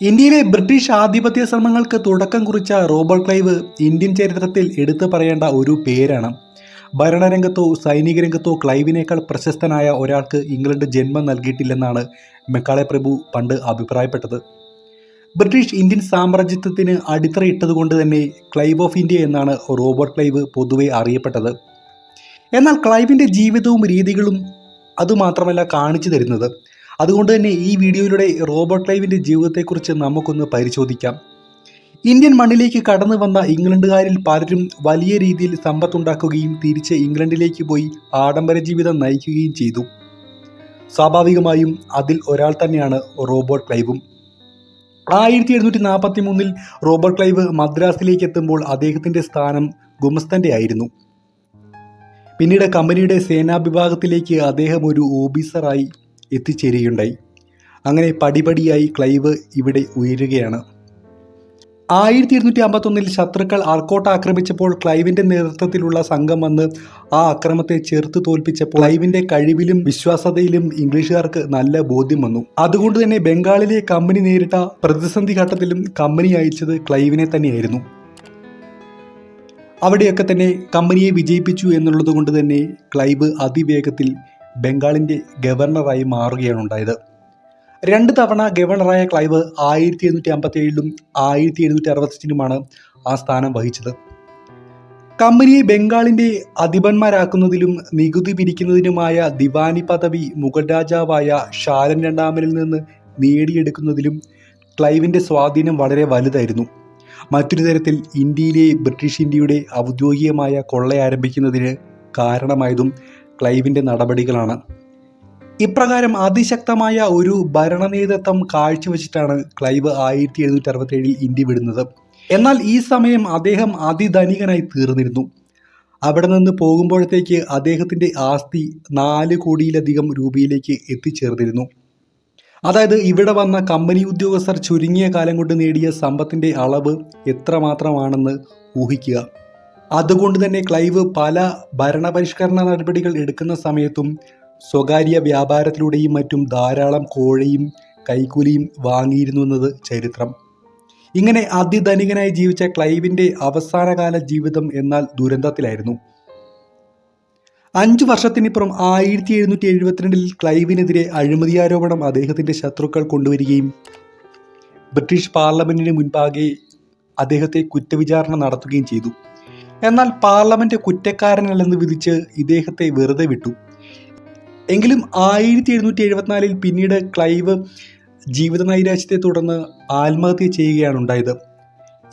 ഇന്ത്യയിലെ ബ്രിട്ടീഷ് ആധിപത്യ ശ്രമങ്ങൾക്ക് തുടക്കം കുറിച്ച റോബർട്ട് ക്ലൈവ് ഇന്ത്യൻ ചരിത്രത്തിൽ എടുത്തു പറയേണ്ട ഒരു പേരാണ്. ഭരണരംഗത്തോ സൈനിക രംഗത്തോ ക്ലൈവിനേക്കാൾ പ്രശസ്തനായ ഒരാൾക്ക് ഇംഗ്ലണ്ട് ജന്മം നൽകിയിട്ടില്ലെന്നാണ് മെക്കാളെ പ്രഭു പണ്ട് അഭിപ്രായപ്പെട്ടത്. ബ്രിട്ടീഷ് ഇന്ത്യൻ സാമ്രാജ്യത്വത്തിന് അടിത്തറയിട്ടതുകൊണ്ട് തന്നെ ക്ലൈവ് ഓഫ് ഇന്ത്യ എന്നാണ് റോബർട്ട് ക്ലൈവ് പൊതുവെ അറിയപ്പെട്ടത്. എന്നാൽ ക്ലൈവിന്റെ ജീവിതവും രീതികളും അതുമാത്രമല്ല കാണിച്ചു തരുന്നത്. അതുകൊണ്ട് തന്നെ ഈ വീഡിയോയിലൂടെ റോബർട്ട് ക്ലൈവിന്റെ ജീവിതത്തെക്കുറിച്ച് നമുക്കൊന്ന് പരിശോധിക്കാം. ഇന്ത്യൻ മണ്ണിലേക്ക് കടന്നു വന്ന ഇംഗ്ലണ്ടുകാരിൽ പലരും വലിയ രീതിയിൽ സമ്പത്തുണ്ടാക്കുകയും തിരിച്ച് ഇംഗ്ലണ്ടിലേക്ക് പോയി ആഡംബര ജീവിതം നയിക്കുകയും ചെയ്തു. സ്വാഭാവികമായും അതിൽ ഒരാൾ തന്നെയാണ് റോബർട്ട് ക്ലൈവും ആയിരത്തി എഴുന്നൂറ്റി നാൽപ്പത്തി മൂന്നിൽ റോബർട്ട് ക്ലൈവ് മദ്രാസിലേക്ക് എത്തുമ്പോൾ അദ്ദേഹത്തിന്റെ സ്ഥാനം ഗുമസ്തന്റെ ആയിരുന്നു. പിന്നീട് കമ്പനിയുടെ സേനാ വിഭാഗത്തിലേക്ക് അദ്ദേഹം ഒരു ഓഫീസറായി എത്തിച്ചേരുകയുണ്ടായി. അങ്ങനെ പടിപടിയായി ക്ലൈവ് ഇവിടെ ഉയരുകയാണ്. ആയിരത്തി ഇരുന്നൂറ്റി അമ്പത്തൊന്നിൽ ശത്രുക്കൾ ആർക്കോട്ട ആക്രമിച്ചപ്പോൾ ക്ലൈവിന്റെ നേതൃത്വത്തിലുള്ള സംഘം വന്ന് ആ അക്രമത്തെ ചെറുത്ത് തോൽപ്പിച്ചപ്പോൾ ക്ലൈവിന്റെ കഴിവിലും വിശ്വാസതയിലും ഇംഗ്ലീഷുകാർക്ക് നല്ല ബോധ്യം വന്നു. അതുകൊണ്ട് തന്നെ ബംഗാളിലെ കമ്പനി നേരിട്ട പ്രതിസന്ധി ഘട്ടത്തിലും കമ്പനി അയച്ചത് ക്ലൈവിനെ തന്നെയായിരുന്നു. അവിടെയൊക്കെ തന്നെ കമ്പനിയെ വിജയിപ്പിച്ചു എന്നുള്ളത് കൊണ്ട് തന്നെ ക്ലൈവ് അതിവേഗത്തിൽ ബംഗാളിന്റെ ഗവർണറായി മാറുകയാണ് ഉണ്ടായത്. രണ്ട് തവണ ഗവർണറായ ക്ലൈവ് ആയിരത്തി എഴുന്നൂറ്റി അമ്പത്തി ഏഴിലും ആയിരത്തി എഴുന്നൂറ്റി അറുപത്തഞ്ചിലുമാണ് ആ സ്ഥാനം വഹിച്ചത്. കമ്പനിയെ ബംഗാളിന്റെ അധിപന്മാരാക്കുന്നതിലും നികുതി പിരിക്കുന്നതിനുമായ ദിവാനി പദവി മുഗൾ രാജാവായ ഷാരൻ രണ്ടാമനിൽ നിന്ന് നേടിയെടുക്കുന്നതിലും ക്ലൈവിന്റെ സ്വാധീനം വളരെ വലുതായിരുന്നു. മറ്റൊരു തരത്തിൽ ഇന്ത്യയിലെ ബ്രിട്ടീഷ് ഇന്ത്യയുടെ ഔദ്യോഗികമായ കൊള്ളയാരംഭിക്കുന്നതിന് കാരണമായതും ക്ലൈവിന്റെ നടപടികളാണ്. ഇപ്രകാരം അതിശക്തമായ ഒരു ഭരണനേതൃത്വം കാഴ്ചവെച്ചിട്ടാണ് ക്ലൈവ് ആയിരത്തി എഴുന്നൂറ്റി അറുപത്തേഴിൽ ഇന്ത്യ വിടുന്നത്. എന്നാൽ ഈ സമയം അദ്ദേഹം അതിധനികനായി തീർന്നിരുന്നു. അവിടെ നിന്ന് പോകുമ്പോഴത്തേക്ക് അദ്ദേഹത്തിന്റെ ആസ്തി നാല് കോടിയിലധികം രൂപയിലേക്ക് എത്തിച്ചേർന്നിരുന്നു. അതായത് ഇവിടെ വന്ന കമ്പനി ഉദ്യോഗസ്ഥർ ചുരുങ്ങിയ കാലം കൊണ്ട് നേടിയ സമ്പത്തിന്റെ അളവ് എത്രമാത്രമാണെന്ന് ഊഹിക്കുക. അതുകൊണ്ട് തന്നെ ക്ലൈവ് പല ഭരണപരിഷ്കരണ നടപടികൾ എടുക്കുന്ന സമയത്തും സ്വകാര്യ വ്യാപാരത്തിലൂടെയും മറ്റും ധാരാളം കോഴയും കൈക്കൂലിയും വാങ്ങിയിരുന്നു എന്നത് ചരിത്രം. ഇങ്ങനെ അതിധനികനായി ജീവിച്ച ക്ലൈവിന്റെ അവസാനകാല ജീവിതം എന്നാൽ ദുരന്തത്തിലായിരുന്നു. അഞ്ചു വർഷത്തിനിപ്പുറം ആയിരത്തി എഴുന്നൂറ്റി എഴുപത്തിരണ്ടിൽ ക്ലൈവിനെതിരെ അഴിമതി ആരോപണം അദ്ദേഹത്തിന്റെ ശത്രുക്കൾ കൊണ്ടുവരികയും ബ്രിട്ടീഷ് പാർലമെന്റിന് മുൻപാകെ അദ്ദേഹത്തെ കുറ്റവിചാരണ നടത്തുകയും ചെയ്തു. എന്നാൽ പാർലമെന്റ് കുറ്റക്കാരനല്ലെന്ന് വിധിച്ച് ഇദ്ദേഹത്തെ വെറുതെ വിട്ടു. എങ്കിലും ആയിരത്തി എഴുന്നൂറ്റി എഴുപത്തിനാലിൽ പിന്നീട് ക്ലൈവ് ജീവിത നൈരാശ്യത്തെ തുടർന്ന് ആത്മഹത്യ ചെയ്യുകയാണ് ഉണ്ടായത്.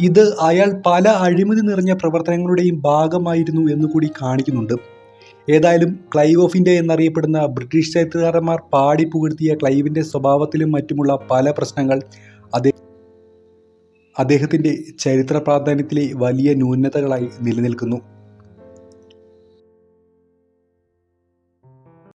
ഇത് അയാൾ പല അഴിമതി നിറഞ്ഞ പ്രവർത്തനങ്ങളുടെയും ഭാഗമായിരുന്നു എന്ന് കൂടി കാണിക്കുന്നുണ്ട്. ഏതായാലും ക്ലൈവ് ഓഫ് ഇന്ത്യ എന്നറിയപ്പെടുന്ന ബ്രിട്ടീഷ് ചരിത്രകാരന്മാർ പാടി പുകഴ്ത്തിയ ക്ലൈവിന്റെ സ്വഭാവത്തിലും മറ്റുമുള്ള പല പ്രശ്നങ്ങൾ അദ്ദേഹം അദ്ദേഹത്തിന്റെ ചരിത്ര പ്രാധാന്യത്തിലെ വലിയ ന്യൂനതകളായി നിലനിൽക്കുന്നു.